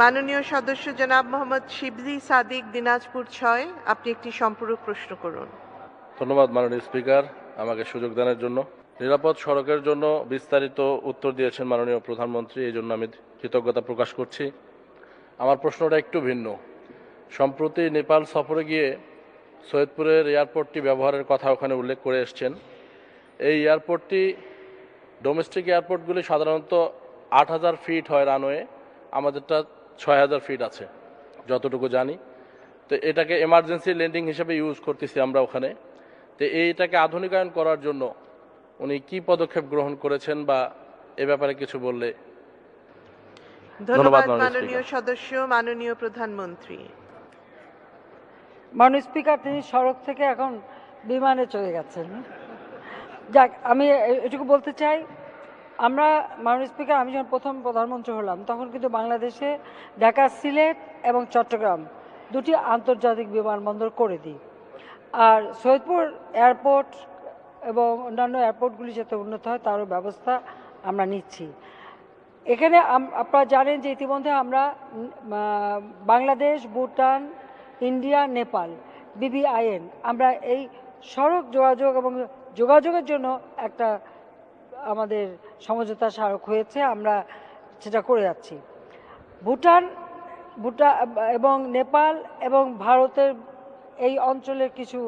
মাননীয় সদস্য জনাব মোহাম্মদ শিবলি সাদিক, দিনাজপুর ছয়। আপনি একটি সম্পূরক প্রশ্ন করুন। ধন্যবাদ মাননীয় স্পিকার আমাকে সুযোগ দানের জন্য। নিরাপদ সড়কের জন্য বিস্তারিত উত্তর দিয়েছেন মাননীয় প্রধানমন্ত্রী, এই জন্য আমি কৃতজ্ঞতা প্রকাশ করছি। আমার প্রশ্নটা একটু ভিন্ন। সম্প্রতি নেপাল সফরে গিয়ে সৈয়দপুরের এয়ারপোর্টটি ব্যবহারের কথা ওখানে উল্লেখ করে এসছেন। এই এয়ারপোর্টটি ডোমেস্টিক এয়ারপোর্টগুলি সাধারণত আট হাজার ফিট হয় রানওয়ে। আমাদেরটা ছয় হাজার ফিট আছে যতটুকু জানি। তো এটাকে এমার্জেন্সি ল্যান্ডিং হিসেবে ইউজ করতেছি আমরা ওখানে। তো এইটাকে আধুনিকায়ন করার জন্য উনি কি পদক্ষেপ গ্রহণ করেছেন বা এ ব্যাপারে কিছু বললে? ধন্যবাদ মাননীয় সদস্য মাননীয় প্রধানমন্ত্রী। মাননীয় স্পিকার তিনি সড়ক থেকে এখন বিমানে চলে গেছেন। যাক আমি এটুকু বলতে চাই আমরা মাননীয় স্পিকার, আমি যখন প্রথম প্রধানমন্ত্রী হলাম, তখন কিন্তু বাংলাদেশে ঢাকা, সিলেট এবং চট্টগ্রাম দুটি আন্তর্জাতিক বিমানবন্দর করে দিই। আর সৈয়দপুর এয়ারপোর্ট এবং অন্যান্য এয়ারপোর্টগুলি যাতে উন্নত হয়, তারও ব্যবস্থা আমরা নিচ্ছি। এখানে আপনারা জানেন যে ইতিমধ্যে আমরা বাংলাদেশ, ভুটান, ইন্ডিয়া, নেপাল, বিবিআইএন, আমরা এই সড়ক যোগাযোগ এবং যোগাযোগের জন্য একটা আমাদের সমঝোতা স্মারক হয়েছে, আমরা সেটা করে যাচ্ছি। ভুটান, ভুটা, এবং নেপাল এবং ভারতের এই অঞ্চলের কিছু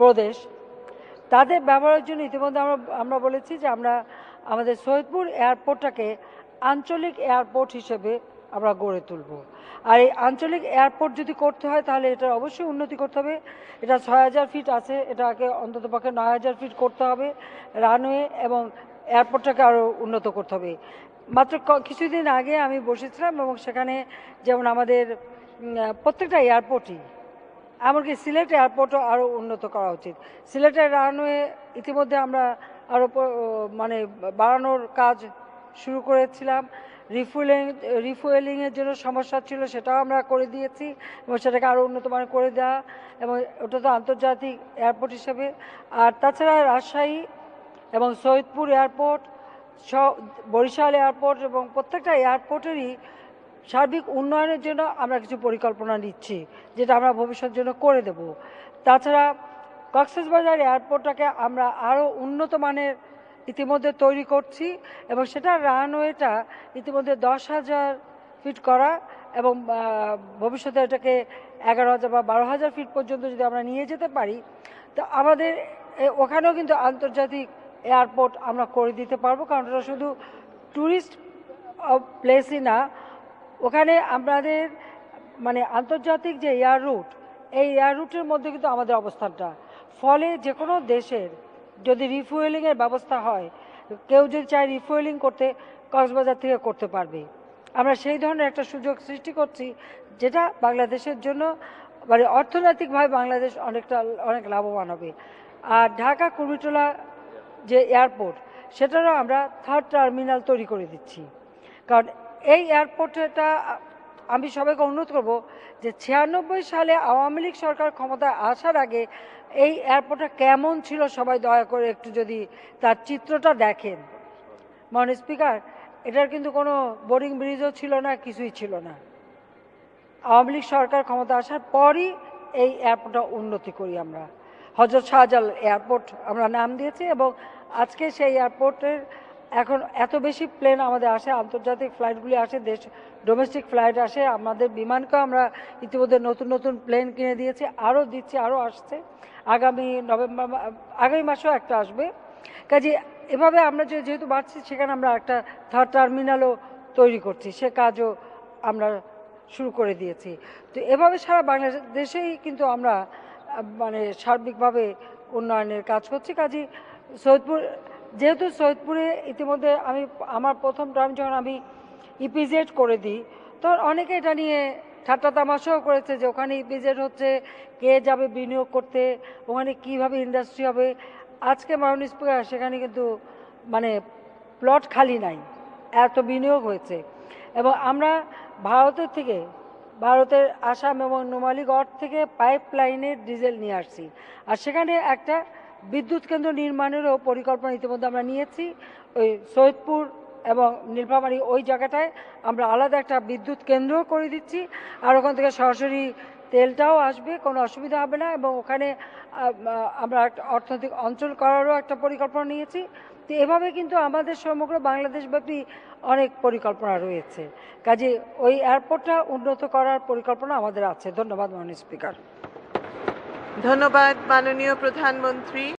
প্রদেশ, তাদের ব্যবহারের জন্য ইতিমধ্যে আমরা আমরা বলেছি যে আমরা আমাদের সৈয়দপুর এয়ারপোর্টটাকে আঞ্চলিক এয়ারপোর্ট হিসেবে আমরা গড়ে তুলব। আর এই আঞ্চলিক এয়ারপোর্ট যদি করতে হয়, তাহলে এটা অবশ্যই উন্নতি করতে হবে। এটা ছয় হাজার ফিট আছে, এটাকে অন্তত পক্ষে নয় হাজার ফিট করতে হবে রানওয়ে এবং এয়ারপোর্টটাকে আরও উন্নত করতে হবে। মাত্র কিছুদিন আগে আমি বসেছিলাম এবং সেখানে যেমন আমাদের প্রত্যেকটা এয়ারপোর্টই, এমনকি সিলেট এয়ারপোর্টও আরও উন্নত করা উচিত। সিলেটের রানওয়ে ইতিমধ্যে আমরা আরও মানে বাড়ানোর কাজ শুরু করেছিলাম। রিফুয়েলিং রিফুয়েলিংয়ের জন্য সমস্যা ছিল, সেটাও আমরা করে দিয়েছি এবং সেটাকে আরও উন্নত মানের করে দেওয়া এবং ওটা তো আন্তর্জাতিক এয়ারপোর্ট হিসেবে। আর তাছাড়া রাজশাহী এবং সৈয়দপুর এয়ারপোর্ট বরিশাল এয়ারপোর্ট এবং প্রত্যেকটা এয়ারপোর্টেরই সার্বিক উন্নয়নের জন্য আমরা কিছু পরিকল্পনা নিচ্ছি, যেটা আমরা ভবিষ্যতের জন্য করে দেব। তাছাড়া কক্সবাজার এয়ারপোর্টটাকে আমরা আরও উন্নত মানের ইতিমধ্যে তৈরি করছি এবং সেটা রানওয়েটা ইতিমধ্যে দশ হাজার ফিট করা এবং ভবিষ্যতে এটাকে এগারো হাজার বা বারো হাজার ফিট পর্যন্ত যদি আমরা নিয়ে যেতে পারি, তো আমাদের ওখানেও কিন্তু আন্তর্জাতিক এয়ারপোর্ট আমরা করে দিতে পারব, কারণ ওটা শুধু ট্যুরিস্ট প্লেসই না। ওখানে আমাদের মানে আন্তর্জাতিক যে এয়ার রুট, এই এয়ার রুটের মধ্যে কিন্তু আমাদের অবস্থানটা। ফলে যে কোনো দেশের যদি রিফুয়েলিংয়ের ব্যবস্থা হয়, কেউ যদি চায় রিফুয়েলিং করতে, কক্সবাজার থেকে করতে পারবে। আমরা সেই ধরনের একটা সুযোগ সৃষ্টি করছি, যেটা বাংলাদেশের জন্য মানে অর্থনৈতিকভাবে বাংলাদেশ অনেকটা, অনেক লাভবান হবে। আর ঢাকা কুর্মিটোলা যে এয়ারপোর্ট সেটারও আমরা থার্ড টার্মিনাল তৈরি করে দিচ্ছি। কারণ এই এয়ারপোর্টটা আমি সবাইকে অনুরোধ করব যে ছিয়ানব্বই সালে আওয়ামী লীগ সরকার ক্ষমতায় আসার আগে এই এয়ারপোর্টটা কেমন ছিল সবাই দয়া করে একটু যদি তার চিত্রটা দেখেন। মাননীয় স্পিকার এটার কিন্তু কোনো বোরিং ব্রিজও ছিল না, কিছুই ছিল না। আওয়ামী লীগ সরকার ক্ষমতা আসার পরই এই এয়ারপোর্টটা উন্নতি করি আমরা। হজরত শাহজাল এয়ারপোর্ট আমরা নাম দিয়েছি এবং আজকে সেই এয়ারপোর্টের এখন এত বেশি প্লেন আমাদের আসে, আন্তর্জাতিক ফ্লাইটগুলি আসে, দেশ ডোমেস্টিক ফ্লাইট আসে, আমাদের বিমানকেও আমরা ইতিমধ্যে নতুন নতুন প্লেন কিনে দিয়েছি, আরও দিচ্ছি, আরও আসছে। আগামী নভেম্বর, আগামী মাসেও একটা আসবে। কাজে এভাবে আমরা যে- যেহেতু বাড়ছি, সেখানে আমরা একটা থার্ড টার্মিনালও তৈরি করছি, সে কাজও আমরা শুরু করে দিয়েছি। তো এভাবে সারা বাংলাদেশেই কিন্তু আমরা মানে সার্বিকভাবে উন্নয়নের কাজ করছি। কাজে সৈয়দপুর যেহেতু সৈয়দপুরে ইতিমধ্যে আমি, আমার প্রথম টার্ম যখন আমি ইপিজেড করে দিই তখন অনেকে এটা নিয়ে ঠাট্টা তামাশাও করেছে যে ওখানে ইপিজেড হচ্ছে কে যাবে বিনিয়োগ করতে, ওখানে কীভাবে ইন্ডাস্ট্রি হবে। আজকে মাননীয় স্পিকার সেখানে কিন্তু মানে প্লট খালি নাই, এত বিনিয়োগ হয়েছে। এবং আমরা ভারতের থেকে, ভারতের আসাম এবং নুমালিগড় থেকে পাইপ লাইনের ডিজেল নিয়ে আসছি। আর সেখানে একটা বিদ্যুৎ কেন্দ্র নির্মাণেরও পরিকল্পনা ইতিমধ্যে আমরা নিয়েছি। ওই সৈয়দপুর এবং নীলফামারী ওই জায়গাটায় আমরা আলাদা একটা বিদ্যুৎ কেন্দ্র করে দিচ্ছি। আর ওখান থেকে সরাসরি তেলটাও আসবে, কোনো অসুবিধা হবে না এবং ওখানে আমরা একটা অর্থনৈতিক অঞ্চল করারও একটা পরিকল্পনা নিয়েছি। তো এভাবে কিন্তু আমাদের সমগ্র বাংলাদেশব্যাপী অনেক পরিকল্পনা রয়েছে। কাজে ওই এয়ারপোর্টটা উন্নত করার পরিকল্পনা আমাদের আছে। ধন্যবাদ মাননীয় স্পিকার। ধন্যবাদ মাননীয় প্রধানমন্ত্রী।